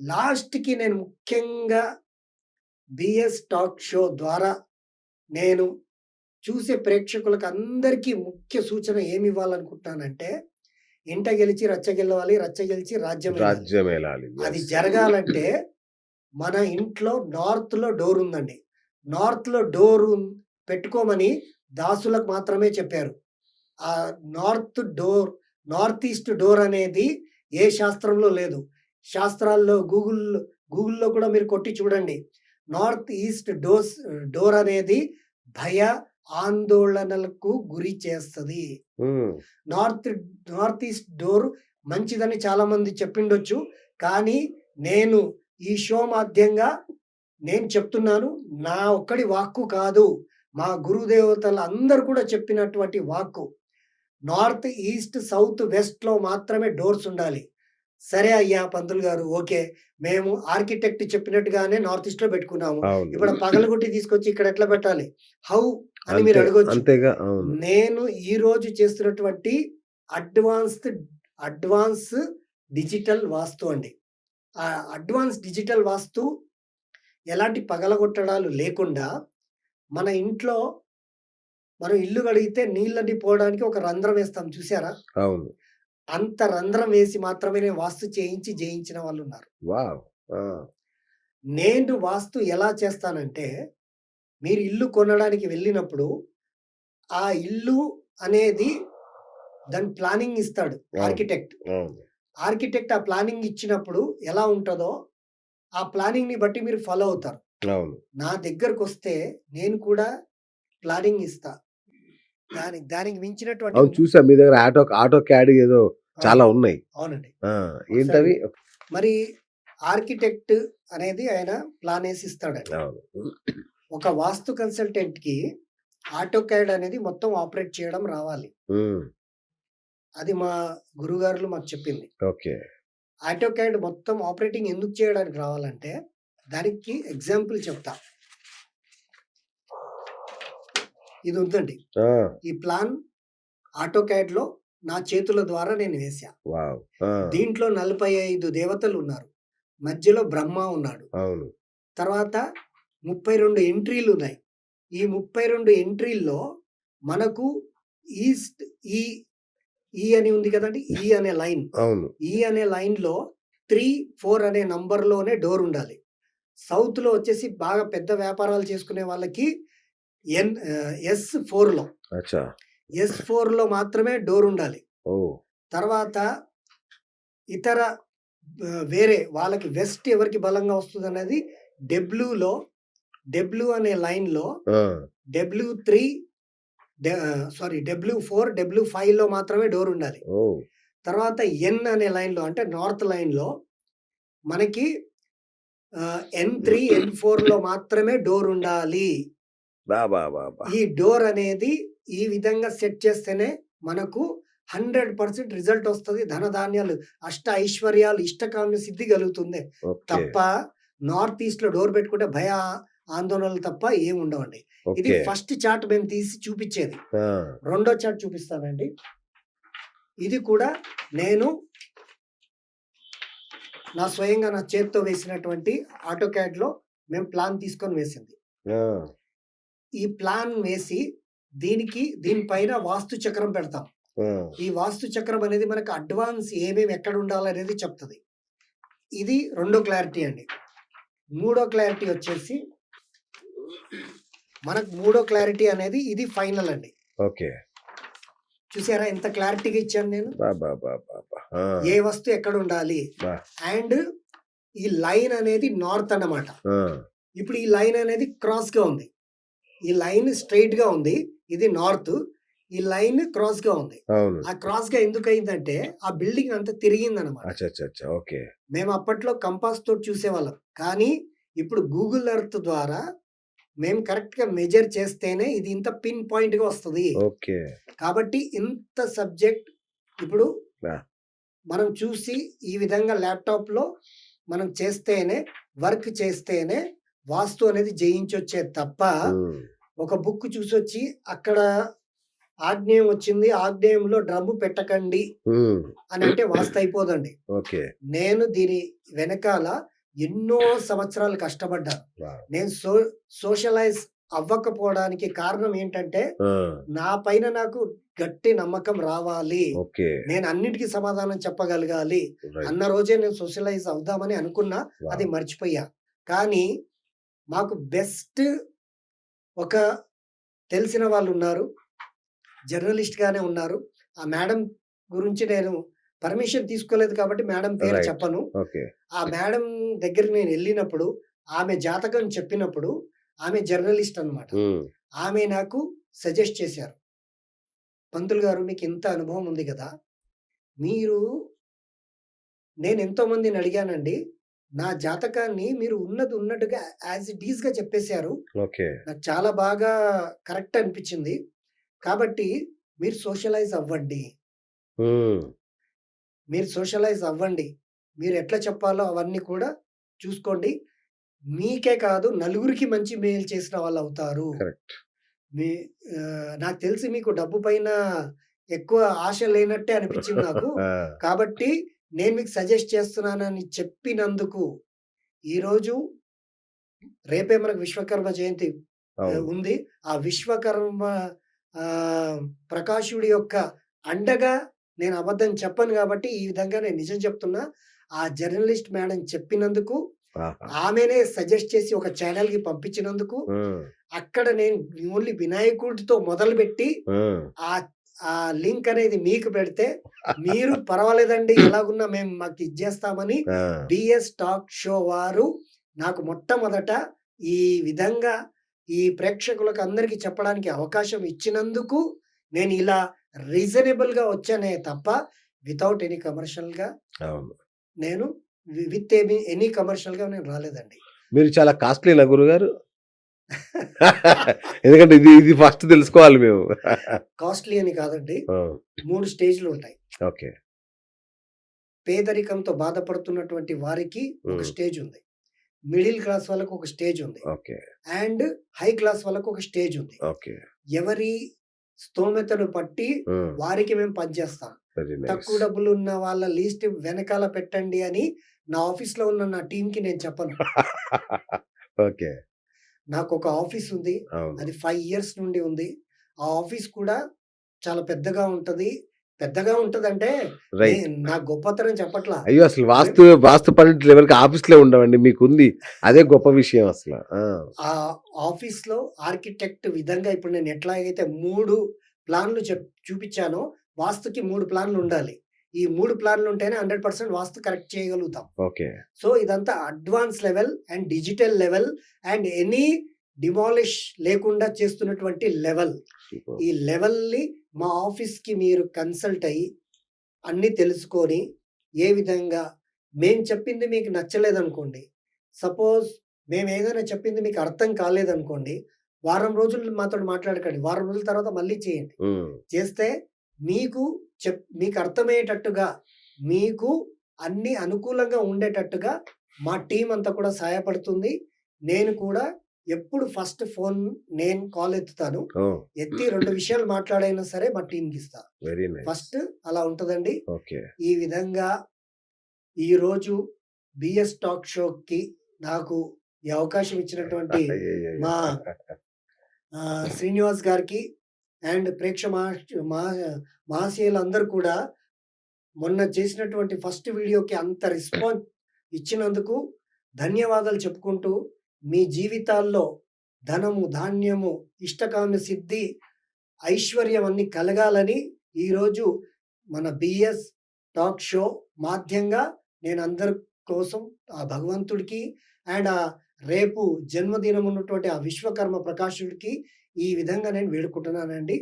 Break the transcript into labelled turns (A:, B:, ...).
A: లాస్ట్‌కి నేను ముఖ్యంగా బిఎస్ టాక్ షో ద్వారా నేను చూసే ప్రేక్షకులకు అందరికీ ముఖ్య సూచన ఏమి ఇవ్వాలనుకుంటున్నానంటే ఇంట గెలిచి రచ్చ గెలవాలి రచ్చ గెలిచి రాజ్యం.
B: రాజ్యం.
A: అది. జరగాలంటే మన ఇంట్లో నార్త్‌లో డోర్ ఉందండి. నార్త్‌లో డోరు పెట్టుకోమని దాసులకు మాత్రమే చెప్పారు. ఆ north door north east door అనేది ఏ శాస్త్రంలో లేదు. శాస్త్రాల్లో గూగుల్ గూగుల్‌లో కూడా మీరు కొట్టి చూడండి. నార్త్ ఈస్ట్ డోర్స్ డోర్ అనేది భయ ఆందోళనలకు గురి చేస్తది. నార్త్ నార్త్ ఈస్ట్ డోర్ మంచిదని చాలామంది చెప్పిండొచ్చు. కానీ నేను ఈ షో మాధ్యంగా నేను చెప్తున్నాను. నా ఒక్కడి వాక్కు కాదు. మా గురుదేవతలు అందరూ కూడా చెప్పినటువంటి వాక్కు. నార్త్ ఈస్ట్, సౌత్, వెస్ట్‌లో మాత్రమే డోర్స్ ఉండాలి. సరే అయ్యా పంతులు గారు ఓకే. మేము ఆర్కిటెక్ట్ చెప్పినట్టుగానే నార్త్ ఈస్ట్‌లో పెట్టుకున్నాము.
B: అవును.
A: ఇప్పుడు పగలగొట్టి తీసుకొచ్చి ఇక్కడ ఎట్లా పెట్టాలి? హౌ అని మీరు. అడగొచ్చు. నేను ఈరోజు చేస్తున్నటువంటి అడ్వాన్స్డ్ అడ్వాన్స్ డిజిటల్ వాస్తు అండి. ఆ అడ్వాన్స్ డిజిటల్ వాస్తు ఎలాంటి పగలగొట్టడాలు లేకుండా మన ఇంట్లో మనం ఇల్లు కడిగితే నీళ్ళన్నీ పోవడానికి ఒక రంధ్రం వేస్తాం చూసారా?
B: అవును.
A: అంత రంధ్రం వేసి మాత్రమే నేను వాస్తు చేయించి జయించిన వాళ్ళున్నారు.
B: వావ్! ఆ!
A: నేను వాస్తు ఎలా చేస్తానంటే, మీరు ఇల్లు కొనడానికి వెళ్ళినప్పుడు, ఆ ఇల్లు అనేది దాని ప్లానింగ్ ఇస్తాడు. ఆర్కిటెక్ట్.
B: అవును.
A: ఆర్కిటెక్ట్ ఆ ప్లానింగ్ ఇచ్చినప్పుడు ఎలా ఉంటదో, ఆ ప్లానింగ్‌ని బట్టి మీరు ఫాలో అవుతారు.
B: అవును.
A: నా దగ్గరకొస్తే నేను కూడా ప్లానింగ్ ఇస్తా. దానికి దానికి మించినటువంటి
B: అవును చూసా మీ దగ్గర ఆటో ఆటో క్యాడ్ ఏదో చాలా ఉన్నాయి.
A: అవునండి.
B: ఏంటవి?
A: మరి ఆర్కిటెక్ట్ అనేది ఆయన ప్లాన్ ఏసి ఇస్తాడండి.
B: అవును.
A: ఒక వాస్తు కన్సల్టెంట్‌కి ఆటోకాడ్ అనేది మొత్తం ఆపరేట్ చేయడం రావాలి. అది మా గురుగారులు మాకు చెప్పింది.
B: ఓకే.
A: ఆటోకాడ్ మొత్తం ఆపరేటింగ్ ఎందుకు చేయడానికి రావాలంటే, దానికి ఎగ్జాంపుల్ చెప్తా. ఇది ఉందండి. ఈ ప్లాన్ ఆటోకాడ్‌లో నా చేతుల ద్వారా నేను వేశా.
B: వావ్! ఆ!
A: దీంట్లో 45 దేవతలున్నారు. మధ్యలో బ్రహ్మ ఉన్నాడు. తర్వాత 32 ఎంట్రీలున్నాయి. ఈ 32 ఎంట్రీల్లో మనకు ఈస్ట్ ఈ ఈ అని ఉంది కదండీ! ఈ అనే లైన్. ఈ అనే లైన్‌లో 3, 4 అనే నంబర్‌లోనే డోర్ ఉండాలి. సౌత్‌లో వచ్చేసి బాగా పెద్ద వ్యాపారాలు చేసుకునే వాళ్ళకి ఎన్ ఆహ్, ఎస్4లో
B: అచ్చా!
A: ఎస్4లో మాత్రమే డోర్ ఉండాలి. తర్వాత ఇతర వేరే వాళ్ళకి వెస్ట్ ఎవరికి బలంగా వస్తదనేది డబ్ల్యూలో డబ్ల్యూ అనే లైన్‌లో
B: ఆ!
A: డబ్ల్యూ3 డ సారీ డబ్ల్యూ4, డబ్ల్యూ5లో మాత్రమే డోర్ ఉండాలి. తర్వాత ఎన్ అనే లైన్‌లో అంటే నార్త్ లైన్‌లో మనకి ఆహ్, ఎన్3, ఎన్4లో మాత్రమే డోర్ ఉండాలి. ఈ డోర్ అనేది ఈ విధంగా సెట్ చేస్తేనే మనకు 100% రిజల్ట్ వస్తది. ధనధాన్యాలు, అష్ట ఐశ్వర్యాలు, ఇష్టకామ్య సిద్ధి కలుగుతుంది. తప్ప నార్త్ ఈస్ట్‌లో డోర్ పెట్టుకుంటే భయ, ఆందోళనలు తప్ప ఏమి ఉండవండి. ఇది. ఫస్ట్ చార్ట్ మేము తీసి చూపిచ్చేది.
B: ఆ!
A: రెండో చార్ట్ చూపిస్తానండి. ఇది కూడా నేను నా స్వయంగా నా చేత్తో వేసినటువంటి ఆటోకాడ్‌లో మేము ప్లాన్ తీసుకొని వేసింది. ఈ ప్లాన్ వేసి దీనికి దీనిపైన వాస్తు చక్రం పెడతాం. ఈ వాస్తు చక్రం అనేది మనకు అడ్వాన్స్ ఏమేమి ఎక్కడ ఉండాలనేది చెప్తది. ఇది రెండో క్లారిటీ అండి. మూడో క్లారిటీ వచ్చేసి మనకు మూడో క్లారిటీ అనేది ఇది ఫైనల్ అండి.
B: ఓకే.
A: చూసారా ఎంత క్లారిటీగా ఇచ్చాను నేను?
B: బా! బా! బా! బా! బా! ఆ!
A: ఏ వస్తువు ఎక్కడ ఉండాలి? అండ్ ఈ లైన్ అనేది నార్త్ అన్నమాట.
B: ఆ!
A: ఇప్పుడు ఈ లైన్ అనేది క్రాస్‌గా ఉంది. ఈ లైన్ స్ట్రెయిట్‌గా ఉంది. ఇది నార్త్. ఈ లైన్ క్రాస్‌గా ఉంది.
B: అవును.
A: ఆ క్రాస్‌గా ఎందుకయిందంటే ఆ బిల్డింగ్ అంతా తిరిగిందన్నమాట.
B: అచ్చచ్చచ్చ! ఓకే.
A: మేము అప్పట్లో కంపాస్ తోటి చూసేవాళ్ళం. కానీ ఇప్పుడు గూగుల్ ఎర్త్ ద్వారా మేము కరెక్ట్‌గా మెజర్ చేస్తేనే ఇది ఇంత పిన్ పాయింట్‌గా వస్తది.
B: ఓకే.
A: కాబట్టి ఇంత సబ్జెక్ట్ ఇప్పుడు
B: ఆ!
A: మనం చూసి ఈ విధంగా ల్యాప్‌టాప్‌లో మనం చేస్తేనే వర్క్ చేస్తేనే వాస్తు అనేది జయించొచ్చే తప్ప. ఒక బుక్ చూసొచ్చి అక్కడ ఆగ్నేయం వచ్చింది. ఆగ్నేయంలో డ్రమ్ము పెట్టకండి. అని అంటే వాస్తు అయిపోదండి. నేను దీని వెనకాల ఎన్నో సంవత్సరాలు కష్టపడ్డాను. నేను సో సోషలైజ్ అవ్వకపోవడానికి కారణం ఏంటంటే! నా పైన నాకు గట్టి నమ్మకం రావాలి. నేను అన్నిటికి సమాధానం చెప్పగలగాలి. అన్న రోజే నేను సోషలైజ్ అవుదామని అనుకున్నా. అది! మర్చిపోయా. కానీ మాకు బెస్ట్ ఒక తెలిసిన వాళ్ళున్నారు. జర్నలిస్ట్‌గానే ఉన్నారు. ఆ మేడం గురించి నేను పర్మిషన్ తీసుకోలేదు కాబట్టి మేడం పేరు. చెప్పను. ఆ మేడం దగ్గరికి నేనెళ్ళినప్పుడు ఆమె జాతకం చెప్పినప్పుడు ఆమె జర్నలిస్ట్ అన్నమాట.
B: హ్మ్.
A: ఆమె నాకు సజెస్ట్ చేశారు. పంతులు గారు మీకింత అనుభవం ఉంది గదా! మీరు నేనెంతో మందిని అడిగానండి. నా జాతకాన్ని మీరు ఉన్నది ఉన్నట్టుగా యాజ్ ఇట్ ఈస్‌గా చెప్పేసారు.
B: ఓకే.
A: నాకు చాలా బాగా కరెక్ట్ అనిపిచ్చింది. కాబట్టి మీరు సోషలైజ్ అవ్వండి. మీరు సోషలైజ్ అవ్వండి. మీరు ఎట్లా చెప్పాలో అవన్నీ కూడా చూసుకోండి. మీకే కాదు నలుగురికి మంచి మేలు చేసిన వాళ్ళవుతారు.
B: కరెక్ట్.
A: మీ నాకు తెలిసి మీకు డబ్బు పైన ఎక్కువ ఆశ లేనట్టే అనిపిచ్చింది నాకు. కాబట్టి నేను మీకు సజెస్ట్ చేస్తున్నానని చెప్పినందుకు ఈరోజు రేపే మనకు విశ్వకర్మ జయంతి. ఉంది. ఆ విశ్వకర్మ ప్రకాశుడి యొక్క అండగా నేను అబద్ధం చెప్పను గాబట్టి ఈ విధంగా నేను నిజం చెప్తున్నా. ఆ జర్నలిస్ట్ మేడం చెప్పినందుకు! ఆమెనే సజెస్ట్ చేసి ఒక ఛానెల్‌కి పంపించినందుకు,
B: హ్మ్.
A: అక్కడ నేను ఓన్లీ వినాయకుడితో మొదలుపెట్టి
B: హ్మ్.
A: ఆ లింక్ అనేది మీకు పెడితే మీరు పర్వాలేదండి ఎలాగున్నా మేము మాకు
B: ఆ!
A: బిఎస్ టాక్ షో వారు నాకు మొట్టమొదట ఈ విధంగా ఈ ప్రేక్షకులకు అందరికి చెప్పడానికి అవకాశం ఇచ్చినందుకు నేను ఇలా రీజనబుల్‌గా వచ్చానే తప్ప వితౌట్ ఎనీ కమర్షియల్‌గా
B: అవును.
A: నేను విత్ ఎనీ ఎనీ కమర్షియల్‌గా నేను రాలేదండి.
B: మీరు చాలా కాస్ట్‌లీనా గురుగారు? ఎందుకంటే ఇది ఇది ఫస్ట్ తెలుసుకోవాలి మేము.
A: కాస్ట్‌లీ అని కాదండి.
B: ఆ!
A: 3 స్టేజ్‌లుంటాయి.
B: ఓకే.
A: పేదరికంతో బాధపడుతున్నటువంటి వారికి ఒక. స్టేజ్ ఉంది. మిడిల్ క్లాస్ వాళ్ళకి ఒక స్టేజ్ ఉంది.
B: ఓకే.
A: అండ్ హై క్లాస్ వాళ్ళకి ఒక స్టేజ్ ఉంది.
B: ఓకే.
A: ఎవరి స్తోమతను బట్టి
B: హ్మ్.
A: వారికి మేము పనిచేస్తాం. తక్కువ డబ్బులున్న వాళ్ళ లిస్ట్ వెనకాల పెట్టండి అని నా ఆఫీస్‌లో ఉన్న నా టీమ్‌కి నేను చెప్పను.
B: ఓకే.
A: నాకొక ఆఫీస్ ఉంది.
B: అవును.
A: అది 5 ఇయర్స్ నుండి ఉంది. ఆ ఆఫీస్ కూడా చాలా పెద్దగా ఉంటది. పెద్దగా ఉంటదంటే
B: రైట్.
A: నేను నా గొప్పతనం చెప్పట్లా.
B: అయ్యో! అసలు వాస్తు వాస్తు పండితులు ఎవరికి ఆఫీస్‌లే ఉండవండి. మీకుంది. అదే గొప్ప విషయం అసల. ఆ!
A: ఆ ఆఫీస్‌లో ఆర్కిటెక్ట్ విధంగా ఇప్పుడు నేను ఎట్లాగైతే 3 ప్లాన్‌లు చెప్ చూపిచ్చానో వాస్తుకి 3 ప్లాన్‌లుండాలి. ఈ 3 ప్లాన్‌లుంటేనే 100% వాస్తు కరెక్ట్ చేయగలుగుతాం.
B: ఓకే.
A: సో, ఇదంతా advance level and digital level and any demolish లేకుండా చేస్తున్నటువంటి లెవెల్. ఈ లెవెల్‌ని మా ఆఫీస్‌కి మీరు కన్సల్ట్ అయ్యి, అన్నీ తెలుసుకొని, ఏ విధంగా మేము చెప్పింది మీకు నచ్చలేదనుకోండి. సపోజ్ మేమేదైనా చెప్పింది మీకు అర్థం కాలేదనుకోండి. వారం రోజులు మాతోటి మాట్లాడకండి. వారం రోజుల తర్వాత మళ్ళీ చేయండి. చేస్తే మీకు చెప్ మీకు అర్థమయ్యేటట్టుగా, మీకు అన్నీ అనుకూలంగా ఉండేటట్టుగా మా టీమ్ అంతా కూడా సహాయపడుతుంది. నేను కూడా ఎప్పుడు ఫస్ట్ ఫోన్ నేను కాల్ ఎత్తుతాను. ఎత్తి 2 విషయాలు మాట్లాడైనా సరే మా.
B: Very nice.
A: ఫస్ట్ అలా ఉంటదండి. ఈ విధంగా ఈరోజు బిఎస్ టాక్ షోకి నాకు ఈ అవకాశం ఇచ్చినటువంటి! మా శ్రీనివాస్ గారికి అండ్ ప్రేక్ష మహా మహా కూడా మొన్న చేసినటువంటి ఫస్ట్ వీడియోకి అంత రెస్పాన్స్ ఇచ్చినందుకు ధన్యవాదాలు చెప్పుకుంటూ, మీ జీవితాల్లో ధనము, ధాన్యము, ఇష్టకామ్య సిద్ధి, ఐశ్వర్యం అన్నీ కలగాలని ఈరోజు మన బిఎస్ టాక్ షో మాధ్యంగా నేను అందరి కోసం ఆ భగవంతుడికి అండ్ ఆ రేపు జన్మదినం ఉన్నటువంటి ఆ విశ్వకర్మ ప్రకాశుడికి ఈ విధంగా నేను వేడుకుంటున్నానండి.